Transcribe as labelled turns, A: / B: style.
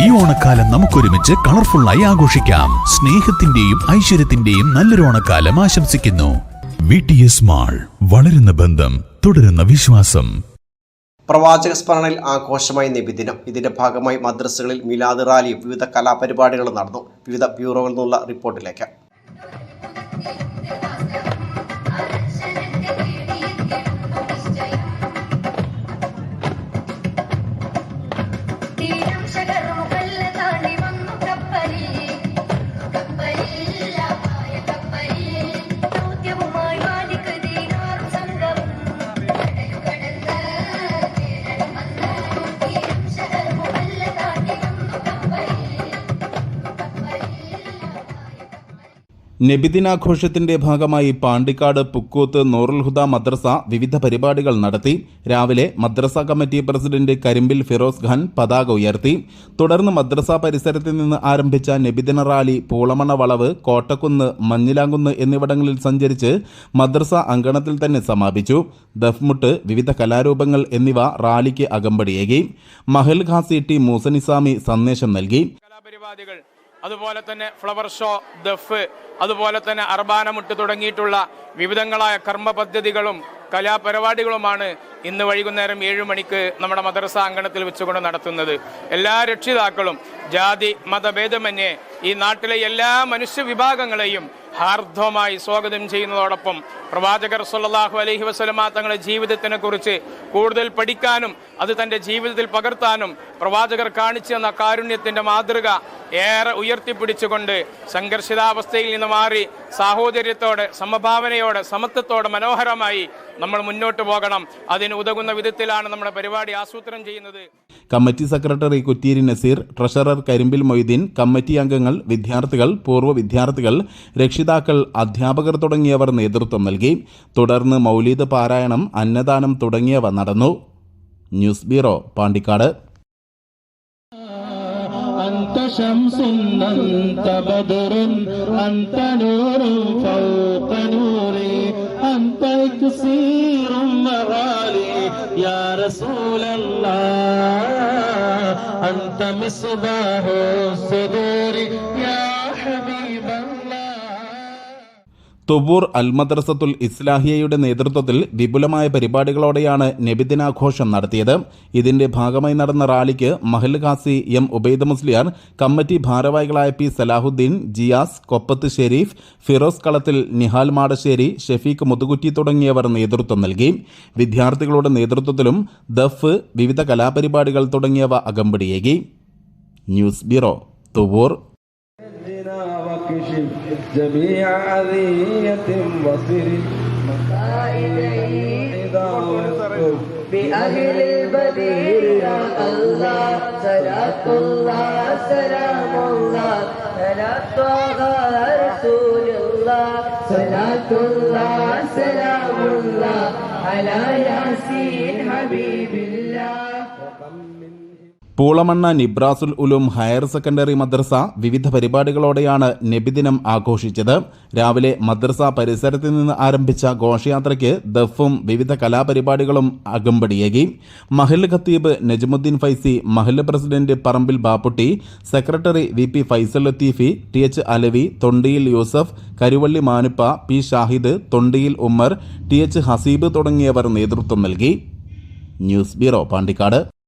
A: ഈ ഓണക്കാലം നമുക്കൊരുമിച്ച് കളർഫുള്ളായി ആഘോഷിക്കാം. സ്നേഹത്തിന്റെയും ഐശ്വര്യത്തിന്റെയും നല്ലൊരു ഓണക്കാലം ആശംസിക്കുന്നു. വി ടി എസ് മാൾ വളരുന്ന ബന്ധം തുടരുന്ന വിശ്വാസം.
B: പ്രവാചക സ്മരണയിൽ ആഘോഷമായി നബിദിനം ഇതിന്റെ ഭാഗമായി മദ്രസകളിൽ മിലാദ് റാലിയും വിവിധ കലാപരിപാടികളും നടന്നു. വിവിധ ബ്യൂറോകളിൽ നിന്നുള്ള റിപ്പോർട്ടിലേക്ക്.
C: നബിദിനാഘോഷത്തിന്റെ ഭാഗമായി പാണ്ടിക്കാട് പുക്കൂത്ത് നൂറുൽ ഹുദ മദ്രസ വിവിധ പരിപാടികൾ നടത്തി. രാവിലെ മദ്രസ കമ്മിറ്റി പ്രസിഡന്റ് കരിമ്പിൽ ഫിറോസ് ഖാൻ പതാക ഉയർത്തി. തുടർന്ന് മദ്രസ പരിസരത്ത് നിന്ന് ആരംഭിച്ച നബിദിന റാലി പൂളമണ വളവ് കോട്ടക്കുന്ന് മഞ്ഞിലാങ്കുന്ന് എന്നിവിടങ്ങളിൽ സഞ്ചരിച്ച് മദ്രസ അങ്കണത്തിൽ തന്നെ സമാപിച്ചു. ദഫ്മുട്ട് വിവിധ കലാരൂപങ്ങൾ എന്നിവ റാലിക്ക് അകമ്പടിയേകി. മഹൽ ഖാസി ടി മൂസനിസാമി സന്ദേശം നൽകി.
D: കലാപരിപാടികൾ അതുപോലെ തന്നെ ഫ്ലവർ ഷോ ദഫ് അതുപോലെ തന്നെ അർബാനമുട്ട് തുടങ്ങിയിട്ടുള്ള വിവിധങ്ങളായ കർമ്മ പദ്ധതികളും കലാപരിപാടികളുമാണ് ഇന്ന് വൈകുന്നേരം ഏഴു മണിക്ക് നമ്മുടെ മദ്രസ അങ്കണത്തിൽ വെച്ചുകൊണ്ട് നടത്തുന്നത്. എല്ലാ രക്ഷിതാക്കളും ജാതി മതഭേദമന്യേ ഈ നാട്ടിലെ എല്ലാ മനുഷ്യ വിഭാഗങ്ങളെയും ഹാർദവമായി സ്വാഗതം ചെയ്യുന്നതോടൊപ്പം പ്രവാചകർ സല്ലല്ലാഹു അലഹി വസ്ലമ തങ്ങളുടെ ജീവിതത്തിനെ കുറിച്ച് കൂടുതൽ പഠിക്കാനും അത് തന്റെ ജീവിതത്തിൽ പകർത്താനും പ്രവാചകർ കാണിച്ചു തന്ന കാരുണ്യത്തിന്റെ മാതൃക ഏറെ ഉയർത്തിപ്പിടിച്ചുകൊണ്ട് സംഘർഷിതാവസ്ഥയിൽ നിന്ന് മാറി സാഹോദര്യത്തോടെ സമഭാവനയോടെ സമത്വത്തോടെ മനോഹരമായി നമ്മൾ മുന്നോട്ട് പോകണം. അതിന് ഉതകുന്ന വിധത്തിലാണ് നമ്മുടെ പരിപാടി ആസൂത്രണം ചെയ്യുന്നത്.
C: Committee secretary Kutteeri Naseer treasurer Karimbil Moideen committee അംഗങ്ങൾ വിദ്യാർത്ഥികൾ പൂർവ വിദ്യാർത്ഥികൾ രക്ഷിതാക്കൾ അധ്യാപകർ തുടങ്ങിയവർ നേതൃത്വം നൽകി തുടർന്ന് മൗലീദ് പാരായണം അന്നദാനം തുടങ്ങിയവ നടന്നു ന്യൂസ് ബ്യൂറോ പാണ്ടിക്കാട്
E: أنت شمس أنت بدر أنت نور فوق نوري أنت إكسير مغالي يا رسول الله أنت مصباح الصدور يا حبيب الله
C: തുബൂർ അൽമദ്രസത്തുൽ ഇസ്ലാഹിയയുടെ നേതൃത്വത്തിൽ വിപുലമായ പരിപാടികളോടെയാണ് നബിദിനാഘോഷം നടത്തിയത്. ഇതിന്റെ ഭാഗമായി നടന്ന റാലിക്ക് മഹൽ ഖാസി എം ഉബൈദ് മുസ്ലിയാർ കമ്മിറ്റി ഭാരവാഹികളായ പി സലാഹുദ്ദീൻ ജിയാസ് കൊപ്പത്ത് ഷെരീഫ് ഫിറോസ് കളത്തിൽ നിഹാൽ മാടശ്ശേരി ഷെഫീഖ് മുതുകുറ്റി തുടങ്ങിയവർ നേതൃത്വം നൽകി. വിദ്യാർത്ഥികളുടെ നേതൃത്വത്തിലും ദഫ് വിവിധ കലാപരിപാടികൾ തുടങ്ങിയവ അകമ്പടിയേകി. News bureau Thuvvur
E: جميع أذية إذا واذكر
F: بأهل البدير يا الله صلاة الله سلام الله. صلاة طه رسول الله صلاة الله سلام الله. على ياسين حبيب الله.
C: Poolamanna Nibrasul Uloom higher secondary മദ്രസ വിവിധ പരിപാടികളോടെയാണ് നബിദിനം ആഘോഷിച്ചത്. രാവിലെ മദ്രസ പരിസരത്ത് നിന്ന് ആരംഭിച്ച ഘോഷയാത്രയ്ക്ക് ദഫും വിവിധ കലാപരിപാടികളും അകമ്പടിയേകി. മഹൽ ഖത്തീബ് Najmuddin Faizy Mahal president Parambil Bapputty secretary V P Faisal Latheefi T H Alavi Thondiyil Yusuf Karuvalli Manuppa P Shahid Thondiyil Ummer T H Haseeb തുടങ്ങിയവർ നേതൃത്വം നൽകി. News bureau Pandikkad.